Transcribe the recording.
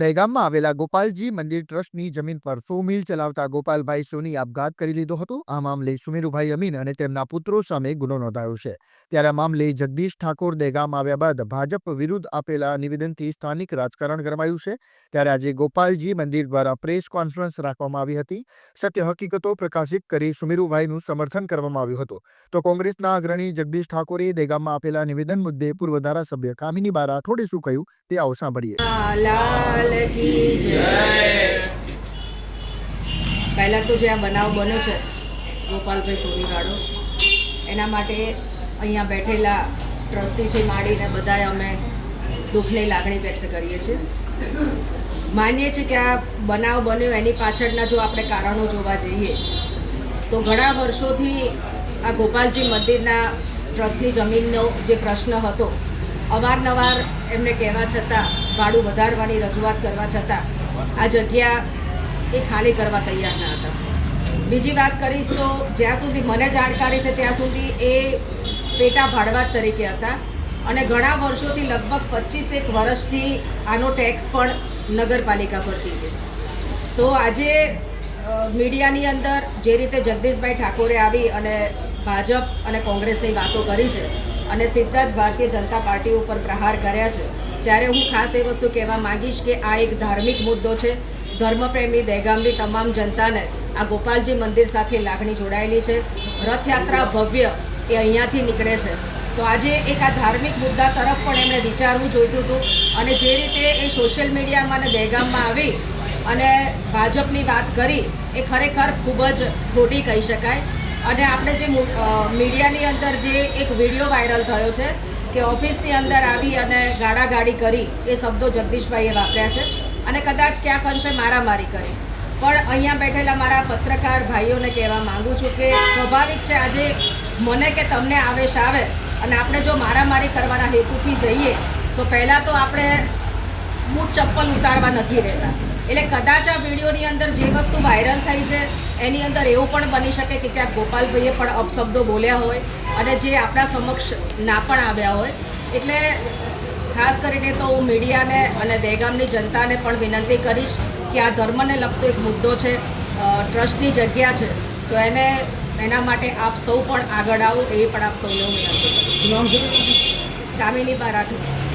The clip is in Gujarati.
દહેગામમાં આવેલા ગોપાલજી મંદિર ટ્રસ્ટની જમીન પર સો મિલ ચલાવતા ગોપાલભાઈ સોની આપઘાત કરી લીધો હતો. આ મામલે સુમેરુભાઈ અમીન અને તેમના પુત્રો સામે ગુનો નોંધાયો છે. ત્યારે મામલે જગદીશ ઠાકોર દહેગામ આવ્યા બાદ ભાજપ વિરુદ્ધ આપેલા નિવેદનથી સ્થાનિક રાજકારણ ગરમાયું છે. ત્યારે આજે ગોપાલજી મંદિર દ્વારા પ્રેસ કોન્ફરન્સ રાખવામાં આવી હતી. સત્ય હકીકતો પ્રકાશિત કરી સુમેરુભાઈનું સમર્થન કરવામાં આવ્યું હતું. તો કોંગ્રેસના અગ્રણી જગદીશ ઠાકોરે દહેગામમાં આપેલા નિવેદન મુદ્દે પૂર્વ ધારાસભ્ય કામિની બારા થોડે શું કહ્યું તે આવો સાંભળીએ. લાલ કી જય. પહેલાં તો જે આ બનાવ બન્યો છે, ગોપાલભાઈ સોનીવાળો, એના માટે અહીંયા બેઠેલા ટ્રસ્ટીથી માંડીને બધાએ અમે દુઃખની લાગણી વ્યક્ત કરીએ છીએ. માનીએ છીએ કે આ બનાવ બન્યો, એની પાછળના જો આપણે કારણો જોવા જઈએ, તો ઘણા વર્ષોથી આ ગોપાલજી મંદિરના ટ્રસ્ટની જમીનનો જે પ્રશ્ન હતો અવારનવાર એમને કહેવા છતાં, ભાડું વધારવાની રજૂઆત કરવા છતાં, આ જગ્યા એ ખાલી કરવા તૈયાર ન હતા. બીજી વાત કરીશ તો, જ્યાં સુધી મને જાણકારી છે, ત્યાં સુધી એ પેટા ભાડવાત તરીકે હતા અને ઘણા વર્ષોથી લગભગ પચીસેક વર્ષથી આનો ટેક્સ પણ નગરપાલિકા ભરતી હતી તો આજે મીડિયાની અંદર જે રીતે જગદીશભાઈ ઠાકોરે આવી અને ભાજપ અને કોંગ્રેસની વાતો કરી છે અને સીધા જ ભારતીય જનતા પાર્ટી ઉપર પ્રહાર કર્યા છે. ત્યારે હું ખાસ એ વસ્તુ કહેવા માંગીશ કે આ એક ધાર્મિક મુદ્દો છે. ધર્મપ્રેમી દહેગામની તમામ જનતાને આ ગોપાલજી મંદિર સાથે લાગણી જોડાયેલી છે. રથયાત્રા ભવ્ય એ અહીંયાથી નીકળે છે. તો આજે એક આ ધાર્મિક મુદ્દા તરફ પણ એમણે વિચારવું જોઈતું હતું અને જે રીતે એ સોશિયલ મીડિયામાં અને દહેગામમાં આવી અને ભાજપની વાત કરી, એ ખરેખર ખૂબ જ ખોટી કહી શકાય. અને આપણે જે મીડિયાની અંદર જે એક વીડિયો વાયરલ થયો છે કે ઓફિસની અંદર આવી અને ગાડાગાડી કરી, એ શબ્દો જગદીશભાઈએ વાપર્યા છે. અને કદાચ ક્યાંક અંશે મારામારી કરી. પણ અહીંયા બેઠેલા મારા પત્રકાર ભાઈઓને કહેવા માંગુ છું કે સ્વાભાવિક છે, આજે મને કે તમને આવેશ આવે અને આપણે જો મારામારી કરવાના હેતુથી જઈએ, તો પહેલાં તો આપણે બૂટ ચપ્પલ ઉતારવા નથી રહેતા. એટલે કદાચ આ વિડીયોની અંદર વસ્તુ વાયરલ થઈ છે એની અંદર એવું પણ બની શકે કે ક્યાંક ગોપાલભાઈએ પણ અપશબ્દો બોલ્યા હોય અને જે આપણા સમક્ષ ના પણ આવ્યા હોય. એટલે ખાસ કરીને તો હું મીડિયાને અને દહેગામની જનતાને પણ વિનંતી કરીશ કે આ ધર્મને લગતો એક મુદ્દો છે ટ્રસ્ટની જગ્યા છે તો એને એના માટે આપ સૌ પણ આગળ આવો એવી પણ આપ સૌને હું વિનંતી કામિની બા રાઠોડ.